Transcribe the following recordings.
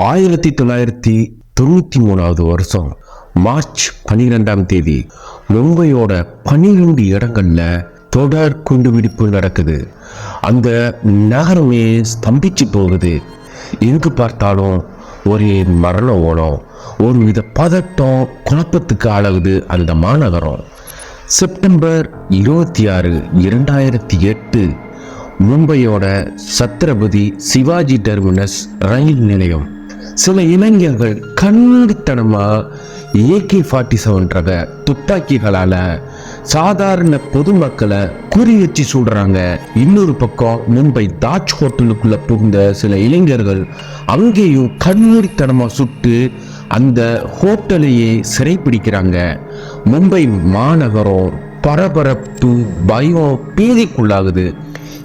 ஆயிரத்தி தொள்ளாயிரத்தி தொண்ணூத்தி மூணாவது வருஷம் மார்ச் பனிரெண்டாம் தேதி மும்பையோட பனிரெண்டு இடங்கள்ல தொடர் குண்டுவெடிப்பு நடக்குது. அந்த நகரமே ஸ்தம்பிச்சு போகுது. எங்கு பார்த்தாலும் ஒரே மரண ஓடம். ஒரு வித பதட்டம் குழப்பத்துக்கு ஆளாகுது அந்த மாநகரம். செப்டம்பர் இருபத்தி ஆறு இரண்டாயிரத்தி எட்டு மும்பையோட சத்ரபதி சிவாஜி டெர்மினஸ் ரயில் நிலையம். சில இளைஞர்கள் கண்ணுடித்தனமா ஏகே ஃபார்ட்டி செவன்றத ரக துப்பாக்கிகளால சாதாரண பொதுமக்களை குறி வச்சு சுடுறாங்க. இன்னொரு பக்கம் மும்பை தாஜ் ஹோட்டலுக்குள்ள புகுந்த சில இளைஞர்கள் அங்கேயும் கண்ணுடித்தனமா சுட்டு அந்த ஹோட்டலையே சிறைப்பிடிக்கிறாங்க. மும்பை மாநகரம் பரபரப்பு பயம் பீதிக்குள்ளாகுது.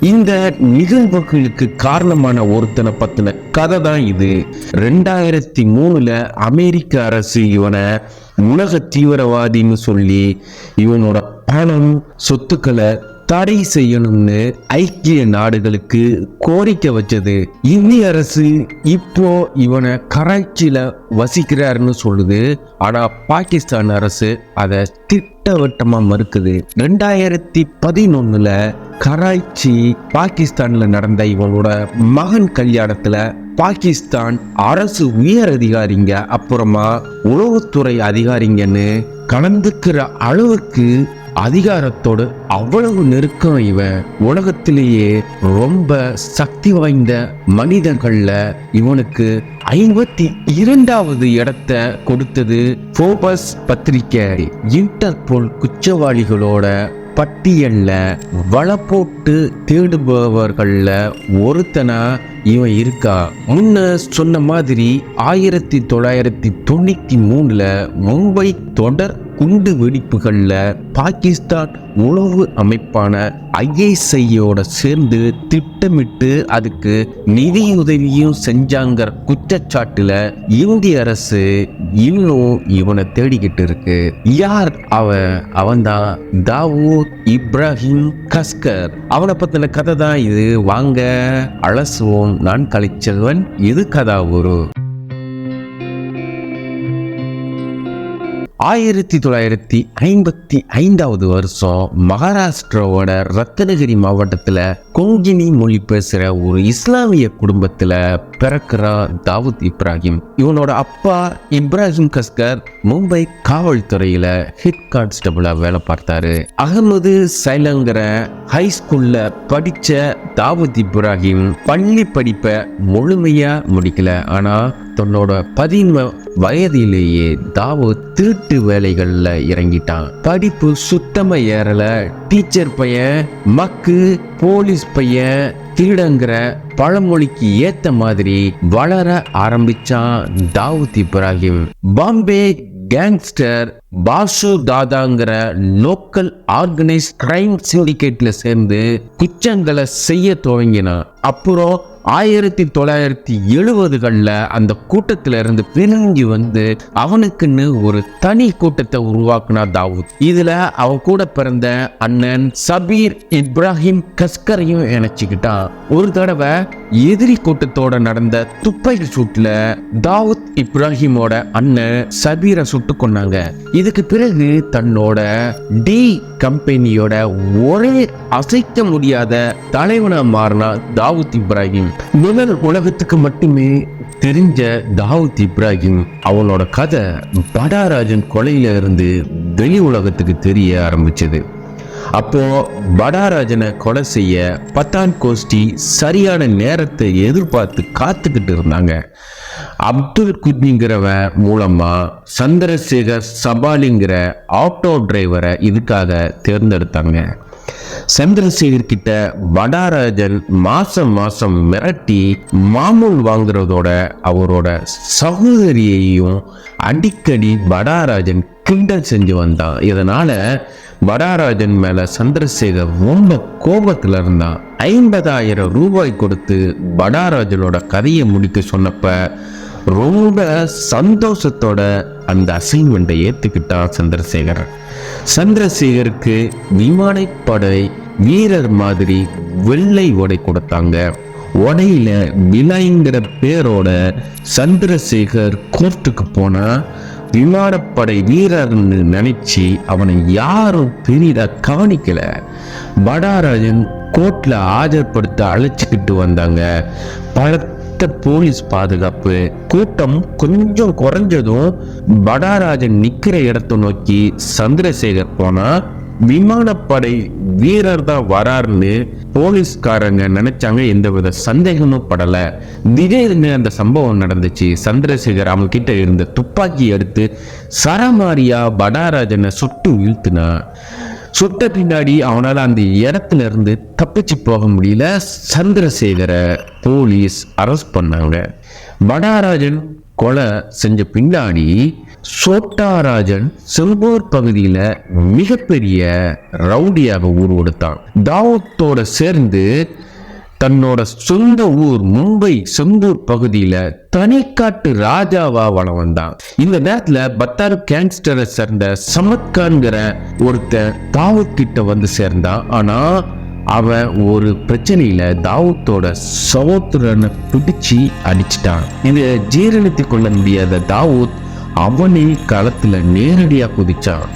இந்த நிகழ்வுகளுக்கு காரணமான ஒருத்தனை பத்தின கதை தான் இது. ரெண்டாயிரத்தி மூணுல அமெரிக்க அரசு இவனை உலக தீவிரவாதின்னு சொல்லி இவனோட பணம் சொத்துக்களை தடை செய்யணும்னு ஐக்கிய நாடுகளுக்கு கோரிக்கை வச்சது. இந்திய அரசு இப்போ இவனை கராச்சியில வசிக்கிறாருன்னு சொல்லுது. ஆனா பாகிஸ்தான் அரசு அதை திட்டவட்டமா மறுக்குது. ரெண்டாயிரத்தி பதினொன்னுல கராச்சி பாகிஸ்தான்ல நடந்த இவனோட மகன் கல்யாணத்துல பாகிஸ்தான் அரசு உயர் அதிகாரிங்க அப்புறமா உளவுத்துறை அதிகாரிங்கன்னு கலந்துக்கிற அளவுக்கு அதிகாரத்தோடு அவ்வளவு நெருக்கம் இவன் உலகத்திலேயே ரொம்ப சக்தி வாய்ந்த மனிதர்கள்ல இவனுக்கு ஐம்பத்தி இரண்டாவது இடத்த கொடுத்தது போபஸ் பத்திரிகை இன்டர்போல் குற்றவாளிகளோட பட்டியலில் வலை போட்டு தேடுபவர்களில் ஒருத்தனா இவன் இருக்கா? முன்ன சொன்ன மாதிரி ஆயிரத்தி தொள்ளாயிரத்தி தொண்ணூற்றி மூணில் மும்பை தொடர் குண்டு வெடிப்புகளில் பாகிஸ்தான் உளவு அமைப்பான ஐஎஸ்ஐயோட சேர்ந்து திட்டமிட்டு அதுக்கு நிதியுதவியும் செஞ்சாங்கிற குற்றச்சாட்டில் இந்திய அரசு இன்னும் இவனை தேடிக்கிட்டு இருக்கு. யார் அவன் அவன்தான் தாவூத் இப்ராஹிம் கஸ்கர். அவனை பத்தின கதை தான் இது. வாங்க அலசுவோம். நான் கலைச்செல்வன். இது கதா ஒரு ஆயிரத்தி தொள்ளாயிரத்தி ஐம்பத்தி ஐந்தாவது வருஷம் மகாராஷ்டிராவோட ரத்னகிரி மாவட்டத்தில் கொங்கினி மொழி பேசுகிற ஒரு இஸ்லாமிய குடும்பத்தில் பிறக்கிறான் தாவூத் இப்ராஹிம். இவனோட அப்பா இப்ராஹிம் கஸ்கர் மும்பை காவல்துறையில் ஹெட் கான்ஸ்டபுளாக வேலை பார்த்தாரு. அகமது சைலங்கிற ஹை ஸ்கூல்ல படித்த தாவூத் இப்ராஹிம் பள்ளி படிப்பை முழுமையாக முடிக்கல. ஆனால் தன்னோட பதின்ம வயதிலேயே தாவோ திருட்டு வேலைகள்ல இறங்கிட்டான். படிப்பு சுத்தமா ஏறல. டீச்சர் பையன் மக்கு போலீஸ் பையன் திருடங்கிற பழமொழிக்கு ஏத்த மாதிரி வளர ஆரம்பிச்சான் தாவூத் இப்ராஹிம். பாம்பே கேங்ஸ்டர் பாசு தாதாங்கிற லோக்கல் ஆர்கனைஸ் கிரைம் சிண்டிகேட்ல சேர்ந்து குற்றங்களை செய்ய துவங்கினான் அப்புறம் ஆயிரத்தி தொள்ளாயிரத்தி எழுபதுகளில் அந்த கூட்டத்தில இருந்து பிரிஞ்சு வந்து அவனுக்குன்னு ஒரு தனி கூட்டத்தை உருவாக்குனா தாவூத். இதுல அவன் கூட பிறந்த அண்ணன் சபீர் இப்ராஹிம் கஸ்கரையும் இணைச்சிக்கிட்டான். ஒரு தடவை எதிரி கூட்டத்தோட நடந்த துப்பாக்கி சூட்ல தாவூத் இப்ராஹிமோட அண்ணன் சபீரை சுட்டு கொன்னாங்க. இதுக்கு பிறகு தன்னோட டி கம்பெனியோட ஒரே அசைக்க முடியாத தலைவனா மாறினா தாவூத் இப்ராஹிம். முதல் உலகத்துக்கு மட்டுமே தெரிஞ்ச தாவூத் இப்ராஹிம். அவனோட கதை படாராஜன் கொலையில இருந்து வெளி உலகத்துக்கு தெரிய ஆரம்பிச்சது. அப்போ படாராஜனை கொலை செய்ய பத்தான் கோஷ்டி சரியான நேரத்தை எதிர்பார்த்து காத்துக்கிட்டு இருந்தாங்க. அப்துல் குத்னிங்கிறவ மூலமாக சந்திரசேகர் சபாலிங்கிற ஆட்டோ டிரைவரை இதுக்காக தேர்ந்தெடுத்தாங்க. சந்திரசேகர் கிட்ட வடாராஜன் மாசம் மாசம் மிரட்டி மாமூல் வாங்குறதோட அவரோட சகோதரியையும் அடிக்கடி வடாராஜன் கிண்டல் செஞ்சு வந்தான். இதனால வடாராஜன் மேல சந்திரசேகர் ரொம்ப கோபத்துல இருந்தான். ஐம்பதாயிரம் ரூபாய் கொடுத்து வடாராஜனோட கதையை முடிக்க சொன்னப்ப ரொம்ப சந்தோஷத்தோட அந்த அசைன்மெண்ட்டை ஏத்துக்கிட்டான் சந்திரசேகர். சந்திரசேகருக்கு விமானப்படை வீரர் மாதிரி வெள்ளை உடை கொடுத்தாங்க. உடையில விலைங்கிற பேரோட சந்திரசேகர் கோர்ட்டுக்கு போனா விமானப்படை வீரர்னு நினைச்சு அவனை யாரும் பெரிதா கவனிக்கல. படாராஜன் கோர்ட்ல ஆஜர்படுத்த அழைச்சிக்கிட்டு வந்தாங்க. பலத்த போலீஸ் பாதுகாப்பு. கூட்டம் கொஞ்சம் குறைஞ்சதும் படாராஜன் நிக்கிற இடத்தை நோக்கி சந்திரசேகர் போனா விமானப்படை வீரர் தான் வராருன்னு போலீஸ்காரங்க நினைச்சாங்க எந்தவித சந்தேகமும் படல. திடீர்னு அந்த சம்பவம் நடந்துச்சு. சந்திரசேகர் அவங்க கிட்ட இருந்த துப்பாக்கி எடுத்து சரமாரியா படாராஜனை சுட்டு வீழ்த்தினா சுட்ட பின்னாடி அவனால் அந்த இடத்துல இருந்து தப்பிச்சு போக முடியல. சந்திரசேகரை போலீஸ் அரெஸ்ட் பண்ணாங்க. வடாராஜன் கொலை செஞ்ச பின்னாடி சோட்டாராஜன் செம்பூர் பகுதியில் மிகப்பெரிய ரவுடியாக உருவெடுத்தான் தாவூத்தோட சேர்ந்து தன்னோட சொந்த ஊர் மும்பை செந்தூர் பகுதியில தனிக்காட்டு ராஜாவா வளம் வந்தான் இந்த நேரத்துல பத்தாரு கேங்ஸ்டரை சேர்ந்த சமத்கான்கிற ஒருத்தன் தாவூத் கிட்ட வந்து சேர்ந்தான். ஆனா அவன் ஒரு பிரச்சனையில தாவூத்தோட சகோதரனை பிடிச்சு அடிச்சிட்டான். இதை ஜீரணித்து கொள்ள முடியாத தாவூத் அவனே களத்துல நேரடியா குதிச்சான்.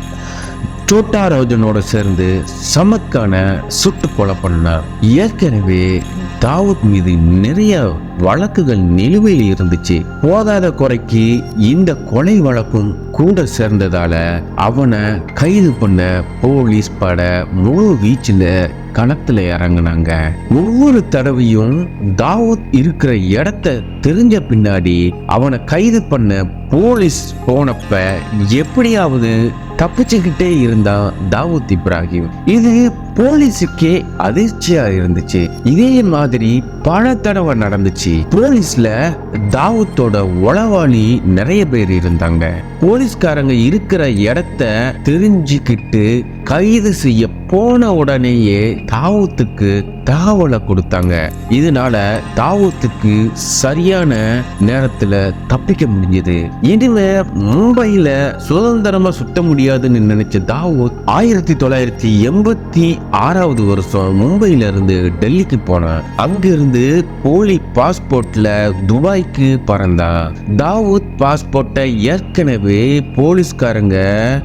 சோட்டா ராஜனோட சேர்ந்து சமத்கான சுட்டு கொலை பண்ணார் ஏற்கனவே தாவூத் மீது நிறைய வழக்குகள் நிலுவையில் இருந்துச்சு. போதாத குறைக்கு இந்த கொலை வழக்கும் கூட சேர்ந்ததால அவனை கைது பண்ண போலீஸ் பட முழு வீச்சுல களத்துல இறங்குனாங்க. ஒவ்வொரு தடவையும் தாவூத் இருக்கிற இடத்த தெரிஞ்ச பின்னாடி அவனை கைது பண்ண போலீஸ் போனப்ப எப்படியாவது தப்பிச்சுக்கிட்டே இருந்தான் தாவூத் இப்ராஹிம். இது போலீஸுக்கே அதிர்ச்சியா இருந்துச்சு. இதே மாதிரி பல தடவை நடந்துச்சு. போலீஸ்ல தாவூத்தோட உளவாளி நிறைய பேர் இருந்தாங்க. போலீஸ்காரங்க இருக்கிற இடத்த தெரிஞ்சுக்கிட்டு கைது செய்ய போன உடனேயே தாவூத்துக்கு தகவலை கொடுத்தாங்க. இதனால தாவூத்துக்கு சரியான நேரத்துல தப்பிக்க முடிஞ்சது. இனிமே மும்பையில சுதந்திரமா சுத்த முடியாதுன்னு நினைச்ச தாவூத் ஆயிரத்தி தொள்ளாயிரத்தி எண்பத்தி ஆறாவது வருஷம் மும்பையில இருந்து டெல்லிக்கு போனான். அங்கிருந்து போலி பாஸ்போர்ட்ல துபாய்க்கு பறந்தான். தாவூத் பாஸ்போர்ட்டை ஏற்கனவே போலீஸ்காரங்க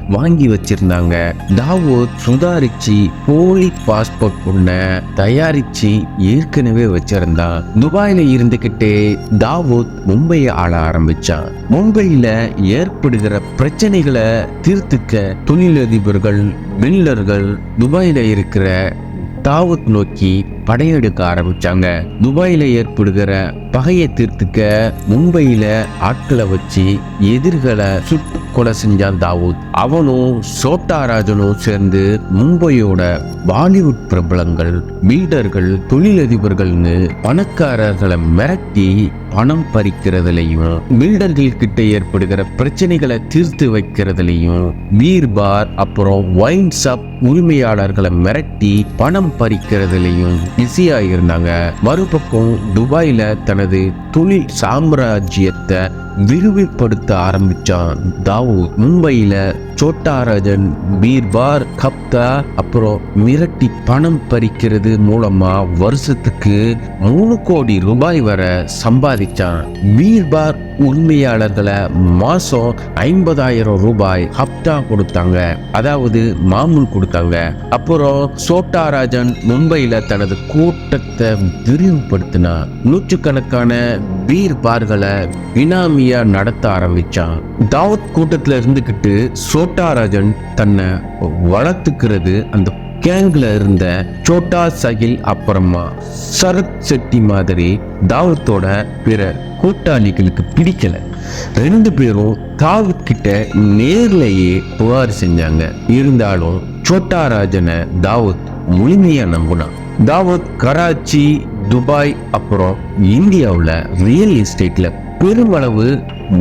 வாங்கி வச்சிருந்தாங்க. தாவூத் சுதாரிச்சு போலி பாஸ்போர்ட் ஒண்ண தயாரிச்சு ஏற்கனவே வச்சிருந்தான். துபாயில இருந்துகிட்டே தாவூத் மும்பையை ஆள ஆரம்பிச்சான். மும்பையில ஏற்படுகிற பிரச்சனைகளை தீர்த்துக்க தொழிலதிபர்கள் பில்லர்கள் துபாயில் இருக்கிற தாவூத் நோக்கி படையெடுக்க ஆரம்பிச்சாங்க. துபாயில ஏற்படுகிற பகையை தீர்த்துக்க மும்பையில ஆட்களை வச்சு எதிர்களை சுட்டு கொலை செஞ்சான் தாவூத். அவனும் சோட்டாராஜனும் சேர்ந்து மும்பையோட பாலிவுட் பிரபலங்கள் பில்டர்கள் தொழிலதிபர்கள்னு பணக்காரர்களை மிரட்டி பணம் பறிக்கிறதுலையும் பில்டர்கள் கிட்ட ஏற்படுகிற பிரச்சனைகளை தீர்த்து வைக்கிறதுலையும் பீர்பார் அப்புறம் ஒயின் ஷாப் உரிமையாளர்களை மிரட்டி பணம் பறிக்கிறதுலையும் பிஸியா இருந்தாங்க மறுபக்கம் துபாயில தனது தொழில் சாம்ராஜ்யத்தை விரிவுபடுத்த ஆரம்பிச்சான். தாவூத் மும்பையில சோட்டாராஜன் பீர்பார் கப்தா அப்புறம் மிரட்டி பணம் பறிக்கிறது மூலமா வருஷத்துக்கு மூணு கோடி ரூபாய் வரை சம்பாதிச்சான். பீர்பார் உரிமையாளர்களை மாசம் ஐம்பதாயிரம் ரூபாய் ஹப்தா கொடுத்தாங்க. அதாவது மாமூல் கொடுத்தாங்க அப்புறம் சோட்டாராஜன் மும்பையில தனது கூட்டத்தை விரிவுபடுத்தினான். நூற்றுக்கணக்கான பீர்பார்களை பினாமி பினாமியா நடத்த ஆரம்பிச்சான். தாவூத் கூட்டத்துல இருந்துகிட்டு சோட்டாராஜன் தன்னை வளர்த்துக்கிறது அந்த கேங்ல இருந்த சோட்டா சகில் அப்புறமா சரத் செட்டி மாதிரி தாவத்தோட பிற கூட்டாளிகளுக்கு பிடிக்கல. ரெண்டு பேரும் தாவூத் கிட்ட நேர்லயே புகார் செஞ்சாங்க. இருந்தாலும் சோட்டா ராஜனை தாவூத் முழுமையா நம்பினான். தாவத் கராச்சி துபாய் அப்புறம் இந்தியாவில் ரியல் எஸ்டேட்ல பெருமளவு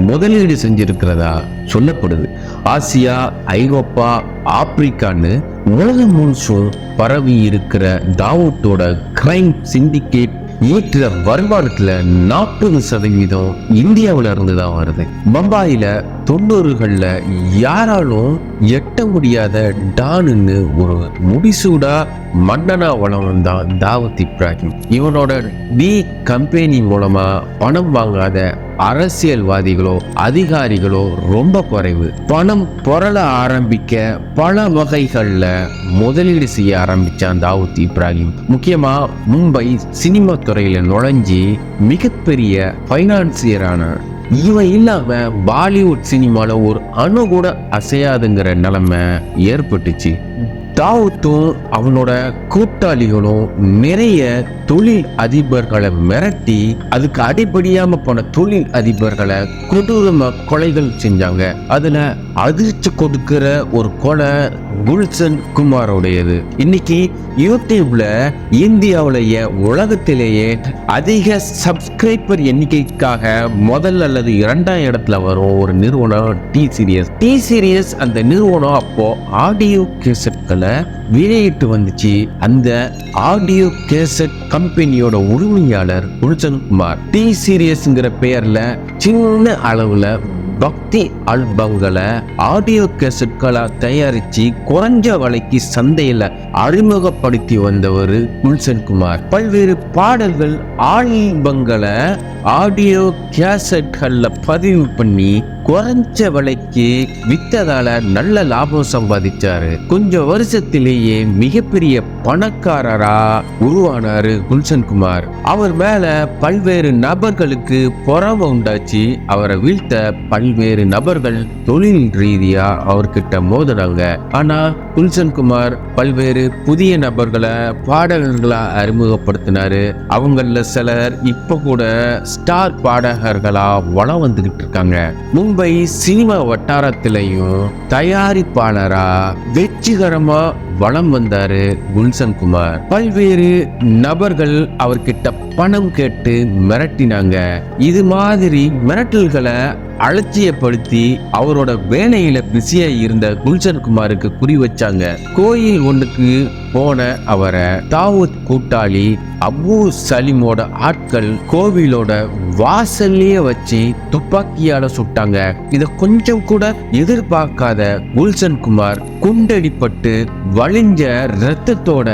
முதலீடு செஞ்சிருக்கிறதா சொல்லப்படுது. ஆசியா ஐரோப்பா ஆப்பிரிக்கான்னு உலகம் முழுசும் பரவி இருக்கிற தாவூத்தோட கிரைம் சிண்டிகேட் ஈட்டுற வருமானத்துல நாற்பது சதவீதம் இந்தியாவில் இருந்து தான் வருது. பம்பாயில தொண்ணூறுகள்ல யாராலும் எட்ட முடியாத டானுன்னு ஒரு முடிசூடா மன்னனா வளம் தான் தாவத் இப்ராஹிம். இவனோட டி கம்பெனி மூலமா பணம் வாங்காத அரசியல்வாதிகளோ அதிகாரிகளோ ரொம்ப குறைவு. பணம் புரள ஆரம்பிக்க பல வகைகளில் முதலீடு செய்ய ஆரம்பித்தான் தாவூத் இப்ராஹிம். முக்கியமாக மும்பை சினிமா துறையில் நுழைஞ்சி மிகப்பெரிய ஃபைனான்சியரான இவன் இல்லாம பாலிவுட் சினிமாவில் ஒரு அணு கூட அசையாதுங்கிற நிலைமை ஏற்பட்டுச்சு. தாவூத்தும் அவனோட கூட்டாளிகளும் நிறைய தொழில் அதிபர்களை மிரட்டி அதுக்கு அடிபடியாம போன தொழில் அதிபர்களை கொடூரமா கொலைகள் செஞ்சாங்க. அதுல அதிர்ச்சி கொடுக்கிற ஒரு கொலை குல்சன் குமாரோடையது. இன்னைக்கு யூடியூப்ல இந்தியாவிலேயே உலகத்திலேயே அதிக சப்ஸ்கிரைபர் எண்ணிக்கைக்காக முதல் அல்லது இரண்டாம் இடத்துல வரும் ஒரு நிறுவனம் டி சீரியஸ் டி சீரியஸ் அந்த நிறுவனம் அப்போ ஆடியோ கேசட்களை வெளியிட்டு வந்துச்சு. அந்த ஆடியோ கேசட் கம்பெனியோட உரிமையாளர் குல்சன் குமார். டி சீரியஸ்ங்கிற பெயர்ல சின்ன அளவுல பக்தி ஆல்பங்களை ஆடியோ கேசட்களா தயாரிச்சு குறைஞ்ச விலைக்கு சந்தையில அறிமுகப்படுத்தி வந்தவர் குல்சன் குமார். பல்வேறு பாடல்கள் ஆல்பங்களை ஆடியோ கேசட்கள்ல பதிவு பண்ணி குறைஞ்ச விலைக்கு வித்ததால நல்ல லாபம் சம்பாதிச்சாரு. கொஞ்சம் வருஷத்திலேயே மிகப்பெரிய பணக்காரரா உருவானாரு குல்சன் குமார். அவர் மேல பல்வேறு நபர்களுக்கு பொறாம உண்டாச்சு. அவரை வீழ்த்த பல்வேறு நபர்கள் தொழில் ரீதியா அவர்கிட்ட மோதினாங்க. ஆனா குல்சன் குமார் பல்வேறு புதிய நபர்களை பாடகர்களா அறிமுகப்படுத்தினாரு. அவங்கள சிலர் இப்ப கூட ஸ்டார் பாடகர்களா வளம் வந்துகிட்டு இருக்காங்க. மும்பை சினிமா வட்டாரத்திலையும் தயாரிப்பாளரா வெற்றிகரமா வளம் வந்தாரு குல்சன் குமார். பல்வேறு நபர்கள் அவர்கிட்ட பணம் கேட்டு மிரட்டினாங்க. இது மாதிரி மிரட்டல்களை அலட்சியப்படுத்தி அவரோட வேலையில பிஸியா இருந்த குல்சன் குமாருக்கு குறி வச்சாங்க. கோயில் ஒன்றுக்கு போன அவரை தாவூத் கூட்டாளி அபு சலீமோட ஆட்கள் கோவிலோட வாசல்லையே வச்சு துப்பாக்கியால சுட்டாங்க. இத கொஞ்சம் கூட எதிர்பார்க்காத குல்சன் குமார் குண்டடிப்பட்டு வழிஞ்ச ரத்தத்தோட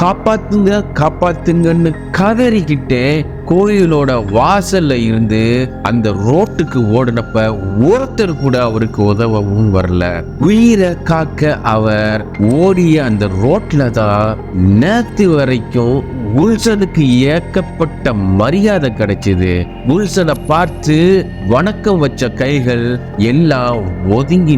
காப்பாத்துங்க காப்பாத்துங்கன்னு கதறிக்கிட்டே கோயிலோட வாசல்ல இருந்து அந்த ரோட்டுக்கு ஓடினப்ப ஒருத்தர் கூட அவருக்கு உதவவும் வரல. உயிரை காக்க அவர் ஓடிய அந்த ரோட்ல தான் நேத்து வரைக்கும் குல்சனுக்கு ஏக்கப்பட்ட மரியாதை கிடைச்சது. குல்சனை பார்த்து வணக்கம் வச்ச கைகள் எல்லாம் ஒதுங்கி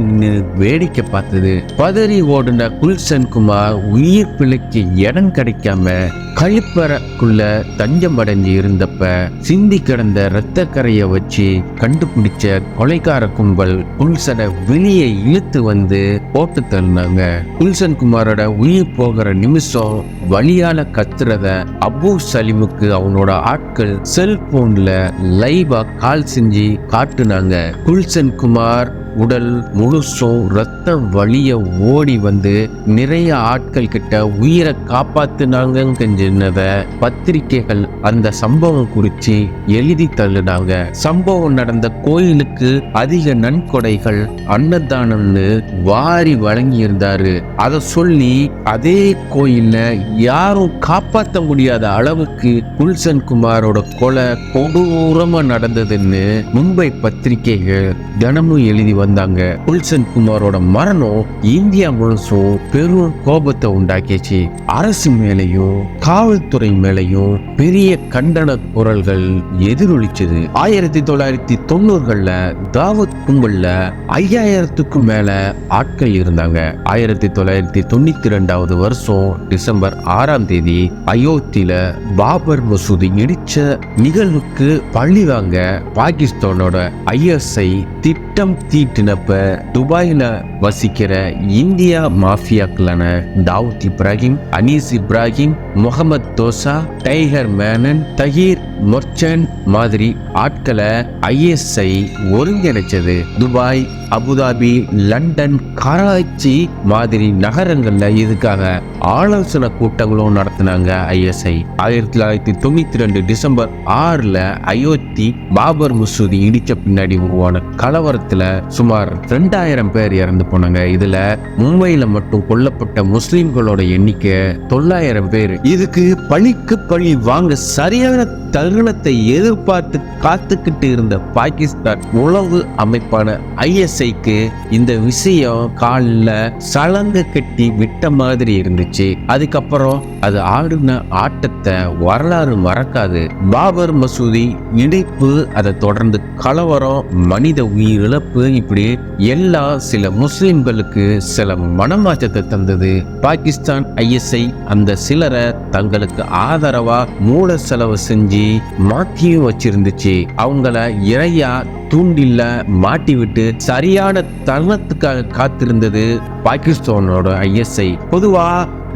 வேடிக்கை பார்த்தது. பதறி ஓடின குல்சன் குமார் உயிர் பிழைக்க இடம் கிடைக்காம கழிப்பறைக்குள்ள தஞ்சம் அடைஞ்சு இருந்தப்ப சிந்தி கிடந்த இரத்த கரையை வச்சு கண்டுபிடிச்ச கொலைக்கார கும்பல் குல்சனை வெளியே இழுத்து வந்து போட்டு தள்ளினாங்க. குல்சன் குமாரோட உயிர் போகிற நிமிஷம் வழியால கத்துறத அபு சலீமுக்கு அவனோட ஆட்கள் செல்போன்ல லைவா கால் செஞ்சு காட்டுனாங்க. குல்சன் குமார் உடல் முழுசும் ரத்தம் வழிய ஓடி வந்து நிறைய ஆட்கள் கிட்ட உயிரை காப்பாத்துனாங்க பத்திரிகைகள் அந்த சம்பவம் குறித்து எழுதி தள்ளுனாங்க. சம்பவம் நடந்த கோயிலுக்கு அதிக நன்கொடைகள் அன்னதானம்னு வாரி வழங்கி இருந்தாரு அதை சொல்லி அதே கோயில்ல யாரும் காப்பாற்ற முடியாத அளவுக்கு குல்சன் குமாரோட கொலை கொடூரமா நடந்ததுன்னு மும்பை பத்திரிகைகள் தினமும் எழுதி வந்தாங்க. குல்சன் குமாரோட மரணம் இந்தியா முழுசும் பெரும் கோபத்தை உண்டாக்கிச்சு. அரசு மேலையும் காவல்துறை மேலையும் பெரிய கண்டன குரல்கள் எதிரொலிச்சது. ஆயிரத்தி தொள்ளாயிரத்தி தொண்ணூறுகள்ல தாவத் கும்பல்ல ஐயாயிரத்துக்கும் மேல ஆட்கள் இருந்தாங்க. ஆயிரத்தி தொள்ளாயிரத்தி தொண்ணூத்தி ரெண்டாவது வருஷம் டிசம்பர் ஆறாம் தேதி அயோத்தியில பாபர் மசூதி இடிச்ச நிகழ்வுக்கு பழி வாங்க பாகிஸ்தானோட ஐஎஸ்ஐ திட்டம் தீட்டினப்ப துபாயில வசிக்கிற இந்தியா மாஃபியாக்களான தாவூத் இப்ராஹிம் அனீஸ் இப்ராஹிம் முகமது தோசா டைகர் மேனன் தஹீர் மொர்ச்சன் மாதிரி ஆட்களை ISI ஒருங்கிணைச்சது. Dubai Abu Dhabi London Karachi மாதிரி நகரங்கள்ல இதுக்காக ஆலோசனை கூட்டங்களும் நடத்தினாங்க ஐஎஸ்ஐ ஆயிரத்தி தொள்ளாயிரத்தி தொண்ணூத்தி ரெண்டு டிசம்பர் ஆறுல அயோத்தி பாபர் மசூதி இடிச்ச பின்னாடி உருவான கலவரத்துல சுமார் ரெண்டாயிரம் பேர் இறந்து போனாங்க. இதுல மும்பையில மட்டும் கொல்லப்பட்ட முஸ்லிம்களோட எண்ணிக்கை தொள்ளாயிரம் பேர். இதுக்கு பழிக்கு பழி வாங்க சரியான தருணத்தை எதிர்பார்த்து காத்துக்கிட்டு இருந்த பாகிஸ்தான் உளவு அமைப்பான ஐஎஸ்ஐக்கு இந்த விஷயம் காலில் சலங்கு கட்டி விட்ட மாதிரி இருந்துச்சு. அதுக்கப்புறம் அது ஆடின ஆட்டத்தை வரலாறு மறக்காது. பாபர் மசூதி இணைப்பு அதை தொடர்ந்து கலவரம் மனித உயிரிழப்பு இப்படி எல்லாம் சில முஸ்லிம்களுக்கு சில மனமாற்றத்தை தந்தது. பாகிஸ்தான் ஐஎஸ்ஐ அந்த சிலரை தங்களுக்கு ஆதரவா மூல செலவு செஞ்சு மாத்தியும் வச்சிருந்துச்சு. அவங்கள இறையா தூண்டில்ல மாட்டி விட்டு சரியான தருணத்துக்காக காத்திருந்தது பாகிஸ்தானோட ஐஎஸ்ஐ. பொதுவா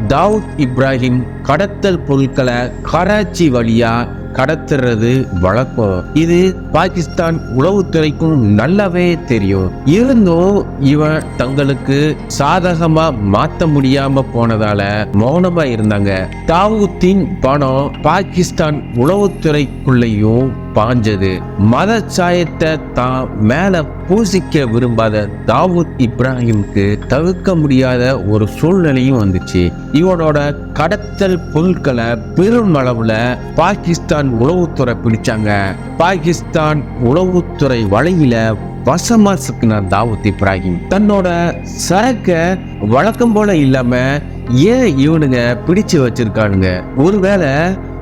தாவூத் இப்ராஹிம் கடத்தல் பொருட்களை கராச்சி வழியா கடத்துறது வழக்கம். இது பாகிஸ்தான் உளவுத்துறைக்கும் நல்லாவே தெரியும். இருந்தும் இவன் தங்களுக்கு சாதகமா மாத்த முடியாம போனதால மௌனமா இருந்தாங்க. தாவூத்தின் பணம் பாகிஸ்தான் உளவுத்துறைக்குள்ளேயும் பாஞ்சது. மத சாயத்தை தான் மேல பூசிக்க விரும்பாத தாவூத் இப்ராஹிம்க்கு தவிர்க்க முடியாத ஒரு சூழ்நிலையும் வந்துச்சு. இவனோட கடத்தல் பொருட்களை பெரும் பாகிஸ்தான் உளவுத்துறை பிடிச்சாங்க. பாகிஸ்தான் உளவுத்துறை வலையில வசமா சிக்கினார் தாவூத் இப்ராஹிம். தன்னோட சரக்க வழக்கம் போல இல்லாம ஏன் இவனுங்க பிடிச்சு வச்சிருக்கானுங்க? ஒருவேளை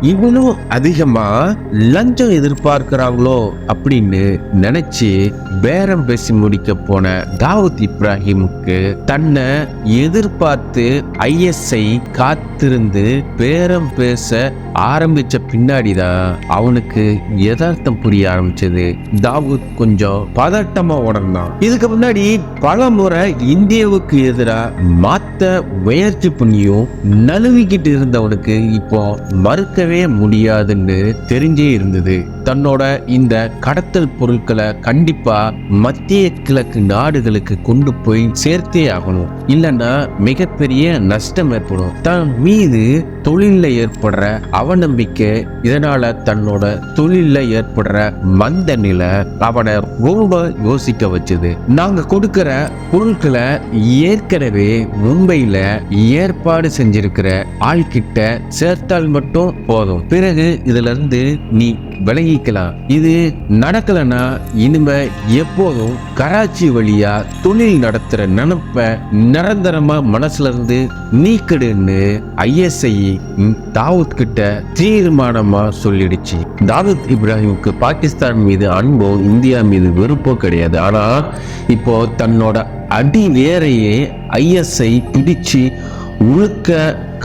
இவனும் அதிகமா லஞ்சம் எதிர்பார்க்கிறாங்களோ அப்படின்னு நினைச்சு பேரம் பேசி முடிக்க போன தாவூத் இப்ராஹிமுக்கு தன்னை எதிர்பார்த்து ஐஎஸ்ஐ காத்திருந்து பேரம் பேச ஆரம்பிச்ச பின்னாடிதான் அவனுக்கு யதார்த்தம் புரிய ஆரம்பிச்சது. தாவூத் கொஞ்சம் பதட்டமா உடந்தான் இதுக்கு முன்னாடி பல முறை இந்தியாவுக்கு எதிராக மாத்த முயற்சி பண்ணியும் நழுவிக்கிட்டு இருந்தவனுக்கு இப்போ மறுக்கவே முடியாதுன்னு தெரிஞ்சே இருந்தது. தன்னோட இந்த கடத்தல் பொருட்களை கண்டிப்பா மத்திய கிழக்கு நாடுகளுக்கு கொண்டு போய் சேர்த்தே ஆகணும். இல்லைன்னா மிகப்பெரிய நஷ்டம் ஏற்படும். தன் மீது தொழிலில் ஏற்படுற அவநம்பிக்கை இதனால தன்னோட தொழிலில் ஏற்படுற மந்த நிலை அவனை ரொம்ப யோசிக்க வச்சது. நாங்க கொடுக்கிற பொருட்களை ஏற்கனவே மும்பையில ஏற்பாடு செஞ்சிருக்கிற ஆள்கிட்ட சேர்த்தால் மட்டும் போதும். பிறகு இதுல இருந்து நீ விலகிக்கலாம் இது நடக்கலன்னா இனிமே எப்போதும் கராச்சி வழியா தொழில் நடத்துற நினைப்ப நிரந்தரமா மனசுல இருந்து நீக்கிடுன்னு ஐஎஸ்ஐ தாவூத் கிட்ட தீர்மானமா சொல்லிடுச்சு. தாவூத் இப்ராஹிமுக்கு பாகிஸ்தான் மீது அன்போ இந்தியா மீது வெறுப்போ கிடையாது. ஆனா இப்போ தன்னோட அடி வேரையே ஐஎஸ்ஐ பிடிச்சு உழுக்க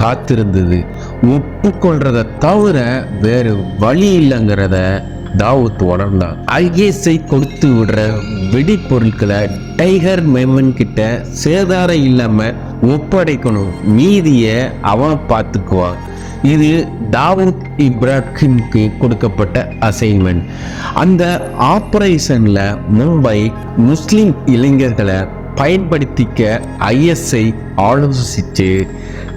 காத்திருந்தது. ஒப்புக்கொள்றதை தவிர வேறு வழி இல்லைங்கிறத தாவூத் உணர்ந்தான் ஐஎஸ்ஐ கொடுத்து விடுற வெடிப்பொருட்களை டைகர் மெமன் கிட்ட சேதாரம் இல்லாம ஒப்படைக்கணும். மீதிய அவன் பார்த்துக்குவான். இது தாவூத் இப்ராஹிம்க்கு கொடுக்கப்பட்ட அசைன்மெண்ட் அந்த ஆபரேஷன்ல மும்பை முஸ்லிம் இளைஞர்களை பயன்படுத்திக்க ஐஎஸ்ஐ ஆலோசிச்சு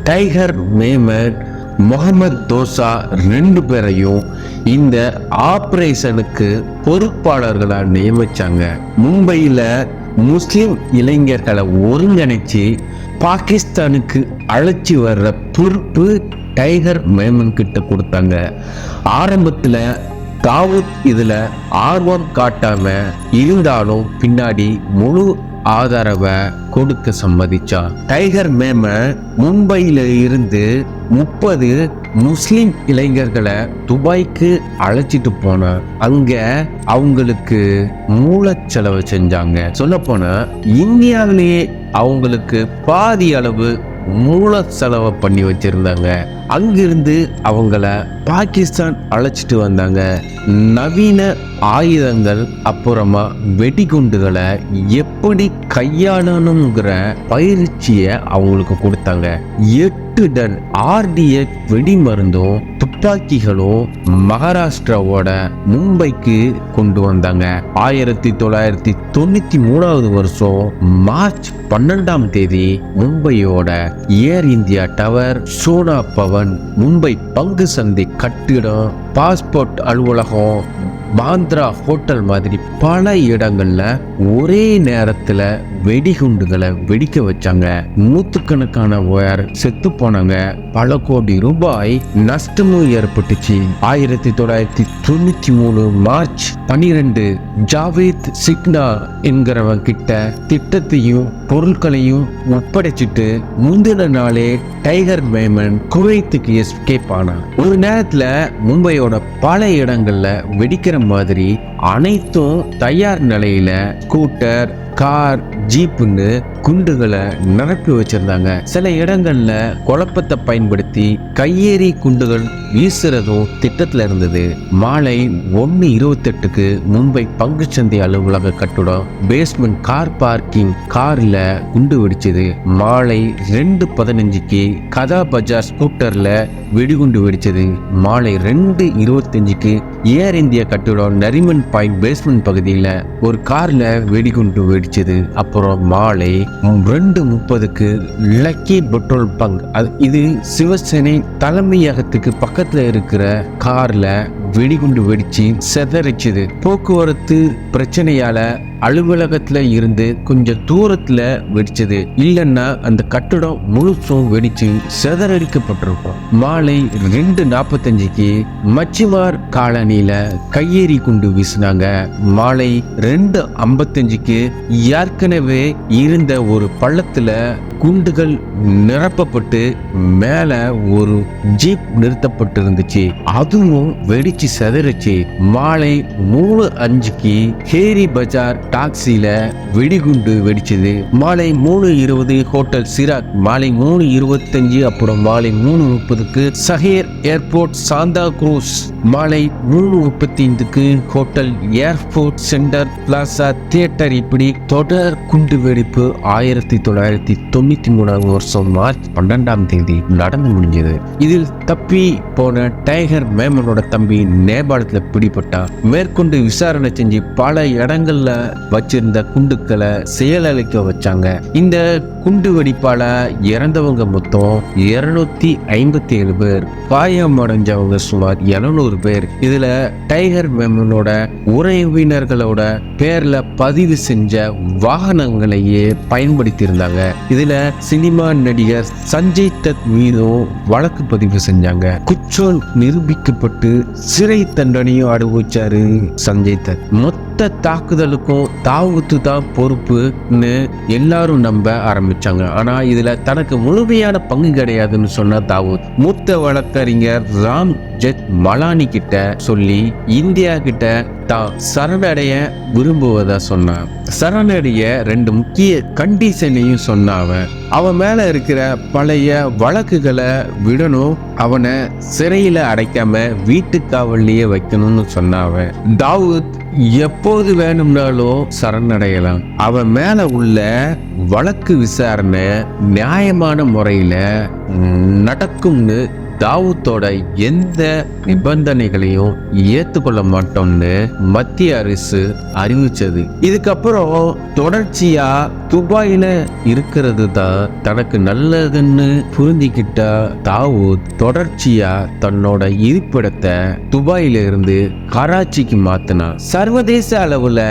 டைகர் மேமன் முகமது தோசா ரெண்டு பேரையும் இந்த ஆப்ரேஷனுக்கு பொறுப்பாளர்களாக நியமிச்சாங்க. மும்பையில் முஸ்லிம் இளைஞர்களை ஒருங்கிணைச்சு பாகிஸ்தானுக்கு அழைச்சி வர்ற பொறுப்பு டைகர் மேமன் கிட்ட கொடுத்தாங்க. ஆரம்பத்தில் தாவூத் இதில் ஆர்வம் காட்டாமல் இருந்தாலும் பின்னாடி முழு ஆதரவை கொடுக்க சம்மதிச்சான் டைகர் மேம மும்பையில இருந்து முப்பது முஸ்லிம் இளைஞர்களை துபாய்க்கு அழைச்சிட்டு போன அங்க அவங்களுக்கு மூலச்செலவு செஞ்சாங்க. சொல்ல போன இந்தியாவிலேயே அவங்களுக்கு பாதி அளவு மூல செலவை பண்ணி வச்சிருந்தாங்க. அங்கிருந்து அவங்கள பாகிஸ்தான் அழைச்சிட்டு வந்தாங்க. நவீன ஆயுதங்கள் அப்புறமா வெடிகுண்டுகளை எப்படி கையாளணுங்கிற பயிற்சியை அவங்களுக்கு கொடுத்தாங்க. எட்டு டன் ஆர்டிஎக் வெடிமருந்தும் துப்பாக்கிகளும் மகாராஷ்டிராவோட மும்பைக்கு கொண்டு வந்தாங்க. ஆயிரத்தி தொள்ளாயிரத்தி தொண்ணூத்தி மூணாவது வருஷம் மார்ச் பன்னெண்டாம் தேதி மும்பையோட Air India tower Sona Bhavan Mumbai பங்கு சந்தை கட்டிடம் பாஸ்போர்ட் அலுவலகம் பாந்த்ரா ஹோட்டல் மாதிரி பல இடங்கள்ல ஒரே நேரத்துல வெடிகுண்டுகளை வெடிக்க வச்சாங்க. நூத்துக்கணக்கான ஒயர் செத்து போனாங்க. பல கோடி ரூபாய் நஷ்டமும் ஏற்பட்டுச்சு. ஆயிரத்தி தொள்ளாயிரத்தி தொண்ணூத்தி மூணு மார்ச் பனிரெண்டு ஜாவேத் சிக்னா என்கிறவன் கிட்ட திட்டத்தையும் பொருட்களையும் ஒப்படைச்சிட்டு முந்தின நாளே டைகர் மேமன் குவைத்துக்கு எஸ்கேப் ஆனான். ஒரு நேரத்துல மும்பையோட பல இடங்கள்ல வெடிக்கிற மாதிரி அனைத்தும் தயார் நிலையில ஸ்கூட்டர் கார் ஜீப்புன்னு குண்டுகளை நிரப்பி வச்சிருந்தாங்க. சில இடங்கள்ல குழப்பத்தை பயன்படுத்தி கையேறி குண்டுகள் வீசுறதும் திட்டத்துல இருந்தது. மாலை ஒன்னு இருபத்தெட்டுக்கு மும்பை பங்குச்சந்தை அலுவலக கட்டுடம் பேஸ்மெண்ட் கார் பார்க்கிங் கார்ல குண்டு வெடிச்சது. மாலை ரெண்டு பதினஞ்சுக்கு கதா பஜார் ஸ்கூட்டர்ல வெடிகுண்டு வெடிச்சது. மாலை ரெண்டு இருபத்தஞ்சுக்கு ஏர் இந்தியா கட்டிடம் நரிமன் பாயிண்ட் பேஸ்மெண்ட் பகுதியில் ஒரு கார்ல வெடிகுண்டு வெடிச்சது. அப்புறம் மாலை ரெண்டு முப்பதுக்கு லக்கி பெட்ரோல் பங்க். அது இது சிவசேனை தலைமையகத்துக்கு பக்கத்தில் இருக்கிற கார்ல வெடிகுண்டு வெடிச்சு செதறிச்சுது போக்குவரத்து பிரச்சனையால அலுவலகத்துல இருந்து கொஞ்சம் தூரத்துல வெடிச்சது. இல்லைன்னா அந்த கட்டடம் முழுசும் வெடிச்சு செதறடிக்கப்பட்டிருக்கும். மாலை ரெண்டு நாற்பத்தஞ்சுக்கு மச்சிமார் காலனியில கையேறி குண்டு வீசினாங்க. மாலை ரெண்டு ஐம்பத்தஞ்சுக்கு ஏற்கனவே இருந்த ஒரு பள்ளத்துல குண்டுகள் நிரப்பப்பட்டு மேல ஒரு ஜீப் நிறுத்தப்பட்டு இருந்துச்சு அதுவும் வெடிச்சு செதறிச்சு. மாலை மூணு அஞ்சுக்கு ஹேரி பஜார் டாக்ஸியில் வெடிகுண்டு வெடிச்சது. மாலை மூணு இருபது ஹோட்டல் சிராக். மாலை மூணு இருபத்தஞ்சு அப்புறம் மாலை மூணு முப்பதுக்கு சஹேர் ஏர்போர்ட் சாந்தா குரூஸ். மாலை மூணு முப்பத்தி ஐந்துக்கு hotel airport centaur plaza theatre. இப்படி தொடர் குண்டு வெடிப்பு ஆயிரத்தி தொள்ளாயிரத்தி தொண்ணூத்தி மூணாவது வருஷம் மார்ச் பன்னெண்டாம் தேதி நடந்து முடிஞ்சது. இதில் தப்பி போன டைகர் மேமனோட தம்பி நேபாளத்தில் பிடிபட்டா மேற்கொண்டு விசாரணை செஞ்சு பல இடங்கள்ல வச்சிருந்த குண்டுக்களை செயலளிக்க வச்சாங்க. இந்த குண்டு வெடிப்பால இறந்தவங்க மொத்தம் இருநூத்தி ஐம்பத்தி ஏழு பேர் காயமடைஞ்சவங்க சுமார் எழுநூறு பேர். இதுல டைகர் மெமனோட உறவினர்களோட பேர்ல பதிவு செஞ்ச வாகனங்களையே பயன்படுத்தி இருந்தாங்க இதுல சினிமா நடிகர் சஞ்சய் தத் மீதும் வழக்கு பதிவு செஞ்சாங்க. குற்றம் நிரூபிக்கப்பட்டு சிறை தண்டனையும் அனுபவிச்சாரு சஞ்சய் தத். மொத்த தாக்குதலுக்கும் தாவூத்து தான் பொறுப்புன்னு எல்லாரும் நம்ப ஆரம்பிச்சாங்க. ஆனா இதுல தனக்கு முழுமையான பங்கு கிடையாதுன்னு சொன்ன தாவூத் மூத்த வழக்கறிஞர் ராம் ஜெத் மலானி கிட்ட சொல்லி இந்தியா கிட்ட தான் சரணடைய விரும்புவதா சொன்னான். சரணடைய ரெண்டு முக்கிய கண்டிஷனையும் சொன்னாவன் அவன். மேல இருக்கிற பழைய வழக்குகளை விடணும் அவனை சிறையில அடைக்காம வீட்டு காவல்லையே வைக்கணும்னு சொன்னாவன் தாவூத் எப்போது வேணும்னாலும் சரணடையலாம். அவன் மேல உள்ள வழக்கு விசாரணை நியாயமான முறையில நடக்கும்னு தாவூத்தோட எந்த நிபந்தனைகளையும் ஏத்துக்கொள்ள மாட்டோம்னு மத்திய அரசு அறிவிச்சது. இதுக்கப்புறம் தொடர்ச்சியா துபாயில இருக்கிறது தான் தனக்கு நல்லதுன்னு புரிஞ்சுக்கிட்ட தாவூத் தொடர்ச்சியா தன்னோட இருப்பிடத்தை துபாயில இருந்து கராச்சிக்கு மாத்தினான். சர்வதேச அளவுல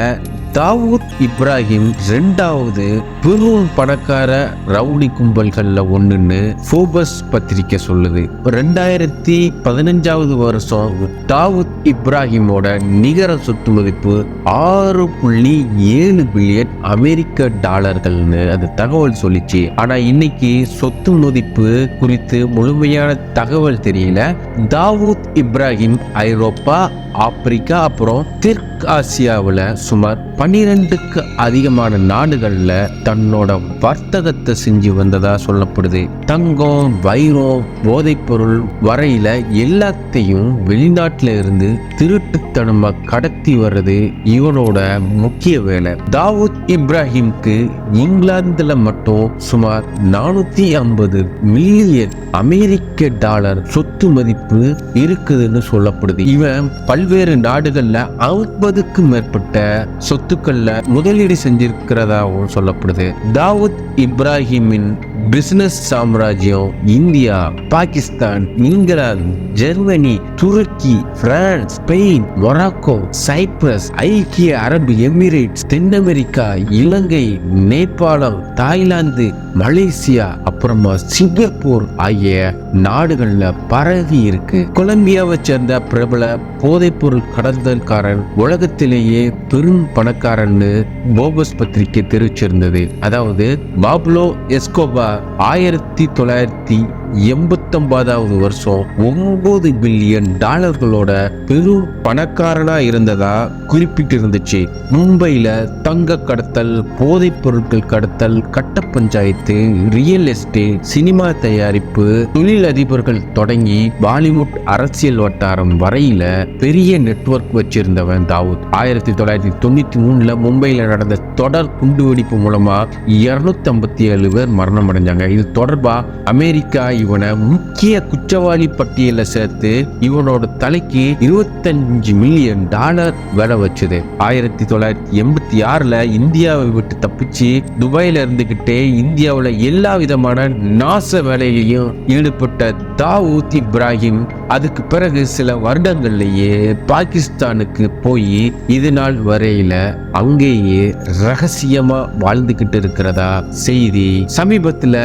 தாவூத் இப்ராஹிம் ரெண்டாவது பெரும் பணக்கார ரவுடி கும்பல்கள்ல ஒண்ணுன்னு போபஸ் பத்திரிக்கை சொல்லுது. ரெண்டாயிரத்தி பதினஞ்சாவது வருஷம் தாவூத் இப்ராஹிமோட நிகர சொத்து மதிப்பு ஆறு புள்ளி ஏழு பில்லியன் அமெரிக்க டாலர்கள்னு அது தகவல் சொல்லிச்சு. ஆனா இன்னைக்கு சொத்து மதிப்பு குறித்து முழுமையான தகவல் தெரியல. தாவூத் இப்ராஹிம் ஐரோப்பா ஆப்பிரிக்கா அப்புறம் தெற்கு ஆசியாவில் சுமார் பன்னிரெண்டுக்கு அதிகமான நாடுகளில் தன்னோட வர்த்தகத்தை செஞ்சு வந்ததா சொல்லப்படுது. தங்கம் வைரம் போதைப்பொருள் வரையில எல்லாத்தையும் வெளிநாட்டில் இருந்து திருட்டுத்தனமா கடத்தி வர்றது இவனோட முக்கிய வேலை. தாவூத் இப்ராஹிம்க்கு இங்கிலாந்துல மட்டும் சுமார் நானூத்தி ஐம்பது மில்லியன் அமெரிக்க டாலர் சொத்து மதிப்பு இருக்குதுன்னு சொல்லப்படுது. இவன் பல்வேறு நாடுகள்ல ஐம்பதுக்கும் மேற்பட்ட சொத்து சொத்துக்கள்ல முதலீடு செஞ்சிருக்கிறதாகவும் சொல்லப்படுது. தாவூத் இப்ராஹிமின் பிசினஸ் சாம்ராஜ்யம் India Pakistan England Germany Turkey France Spain Morocco Cyprus ஐக்கிய அரபு எமிரேட்ஸ் தென் அமெரிக்கா இலங்கை நேபாளம் தாய்லாந்து மலேசியா அப்புறமா சிங்கப்பூர் ஆகிய நாடுகள்ல பரவி இருக்கு. கொலம்பியாவை சேர்ந்த பிரபல போதைப்பொருள் கடத்தல்காரன் உலகத்திலேயே பெரும் பணக்காரன்னு போபஸ் பத்திரிகை தெரிவிச்சிருந்தது. அதாவது பாப்லோ எஸ்கோபா ஆயிரத்தி தொள்ளாயிரத்தி எண்பத்தொன்பதாவது வருஷம் ஒன்பது பில்லியன் டாலர்களோட பெரும் பணக்காரனா இருந்ததா குறிப்பிட்டு இருந்துச்சு மும்பையில தங்க கடத்தல் போதைப் பொருட்கள் கடத்தல் கட்ட பஞ்சாயத்து ரியல் எஸ்டேட் சினிமா தயாரிப்பு தொழில் அதிபர்கள் தொடங்கி பாலிவுட் அரசியல் வட்டாரம் வரையில பெரிய நெட்வொர்க் வச்சிருந்தவன் தாவூத். ஆயிரத்தி தொள்ளாயிரத்தி தொண்ணூத்தி மூணுல மும்பையில நடந்த தொடர் குண்டுவெடிப்பு மூலமா இருநூத்தி ஐம்பத்தி ஏழு பேர் மரணம் அடைஞ்சாங்க இது தொடர்பா அமெரிக்கா இவனை முக்கிய குற்றவாளி பட்டியல சேர்த்து இவனோட தலைக்கு இருபத்தஞ்சு மில்லியன் டாலர் விலை வச்சது. ஆயிரத்தி தொள்ளாயிரத்தி எண்பத்தி ஆறுல இந்தியாவை விட்டு தப்பிச்சு துபாயில இருந்துகிட்டே இந்தியாவில் எல்லா விதமான நாச வேலையிலையும் ஈடுபட்ட தாவூத் இப்ராஹிம். அதுக்கு பிறகு சில வருடங்கள்லயே பாகிஸ்தானுக்கு போய் இது நாள் வரையில அங்கேயே ரகசியமா வாழ்ந்துகிட்டு இருக்கிறதா செய்தி. சமீபத்துல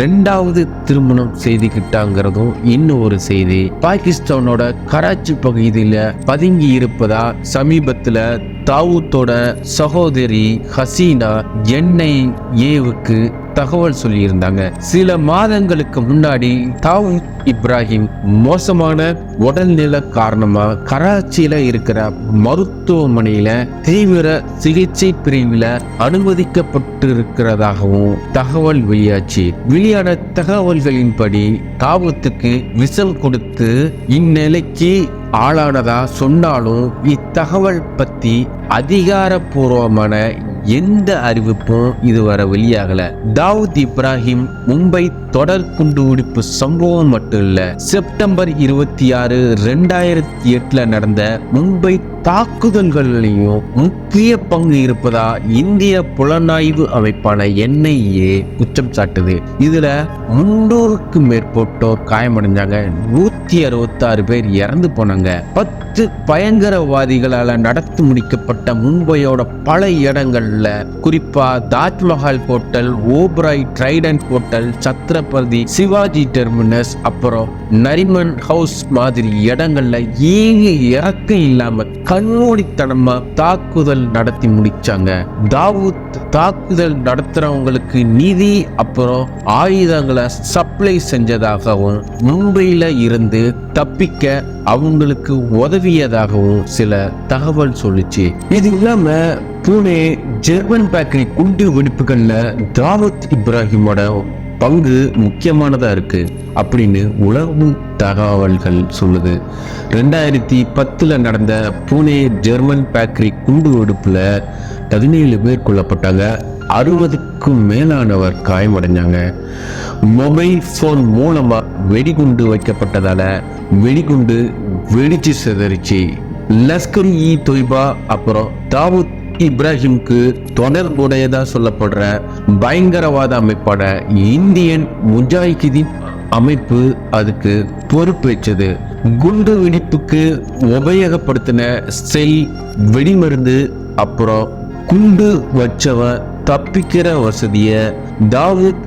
ரெண்டாவது திருமணம் செய்துகிட்டாங்கிறதும் இன்னும் ஒரு செய்தி. பாகிஸ்தானோட கராச்சி பகுதியில பதுங்கி இருப்பதா சமீபத்துல தாவூத்தோட சகோதரி ஹசீனா என்ஐஏவுக்கு தகவல் சொல்லியிருந்தாங்க. சில மாதங்களுக்கு முன்னாடி தாவூத் இப்ராஹிம் மோசமான உடல்நிலை காரணமா கராச்சியில இருக்கிற மருத்துவமனையில தீவிர சிகிச்சை பிரிவில் அனுமதிக்கப்பட்டு இருக்கிறதாகவும் தகவல் வெளியாச்சு. வெளியான தகவல்களின்படி தாவத்துக்கு விஷம் கொடுத்து இந்நிலைக்கு ஆளானதா சொன்னாலும் இத்தகவல் பத்தி அதிகாரப்பூர்வமான எந்த அறிவிப்பும் இதுவரை வெளியாகல. தாவூத் இப்ராஹிம் மும்பை தொடர் குண்டுபிடிப்பு சம்பவம் மட்டும் இல்ல செப்டம்பர் இருபத்தி ஆறு ரெண்டாயிரத்தி எட்டுல நடந்த மும்பை தாக்குதல்களையும் முக்கிய பங்கு இருப்பதா இந்திய புலனாய்வு அமைப்பான என்ஐஏ குற்றம் சாட்டுது. இதுல முன்னூறுக்கு மேற்பட்டோர் காயமடைஞ்சாங்க. நூத்தி அறுபத்தி ஆறு பேர் இறந்து போனாங்க. பத்து பயங்கரவாதிகளால நடத்தி முடிக்கப்பட்ட மும்பையோட பல இடங்கள்ல குறிப்பா Taj Mahal hotel Oberoi Trident hotel Chhatrapati Shivaji terminus அப்புறம் நரிமன் ஹவுஸ் மாதிரி இடங்கள்ல ஏங்க இறக்கம் இல்லாம கண்மூடித்தனமா தாக்குதல் நடத்தி முடிச்சாங்க. தாவூத் தாக்குதல் நடத்துறவங்களுக்கு நிதி அப்புறம் ஆயுதங்களை சப்ளை செஞ்சதாகவும் மும்பையில இருந்து தப்பிக்க அவங்களுக்கு உதவியதாகவும் சில தகவல் சொல்லுச்சு. இது இல்லாம பூனே ஜெர்மன் பேக்கரி குண்டு வெடிப்புகள்ல தாவூத் இப்ராஹிமோட பங்கு முக்கியமானதா இருக்கு. அப்படின்னு உலகமும் தகவல்கள் சொல்லுது. ரெண்டாயிரத்தி பத்தில் நடந்த பூனே ஜெர்மன் பேக்கரி குண்டு வெடிப்பில் பதினேழு பேர் கொல்லப்பட்டாங்க. அறுபதுக்கும் மேலானவர் காயமடைஞ்சாங்க. மொபைல் ஃபோன் மூலமா வெடிகுண்டு வைக்கப்பட்டதால வெடிகுண்டு வெடிச்சு சிதறிச்சு. லஷ்கர் இ தொய்பா அப்புறம் தாவூத் இப்ராஹிம்க்கு தொடர்புடையதா சொல்லப்படுற பயங்கரவாத அமைப்பான இந்தியன் முஜாஹிதீன் அமைப்பு அதுக்கு பொறுப்பேற்றது குண்டு வெடிப்புக்கு உபயோகப்படுத்தின செல் வெடிமருந்து அப்புறம் குண்டு வச்சவ தப்பிக்கிற வசதியை தாவூத்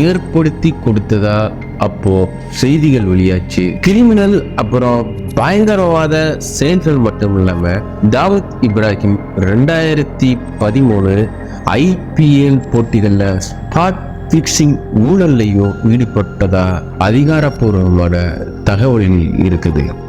ஏற்படுத்தி கொடுத்ததா அப்போ செய்திகள் வெளியாச்சு. கிரிமினல் அப்புறம் பயங்கரவாத செயல்கள் மட்டும் இல்லாம தாவூத் இப்ராஹிம் ரெண்டாயிரத்தி பதிமூணு ஐபிஎல் போட்டிகளில் ஸ்பாட் பிக்சிங் ஊழல்லையும் ஈடுபட்டதா? அதிகாரப்பூர்வமான தகவலில் இருக்குது.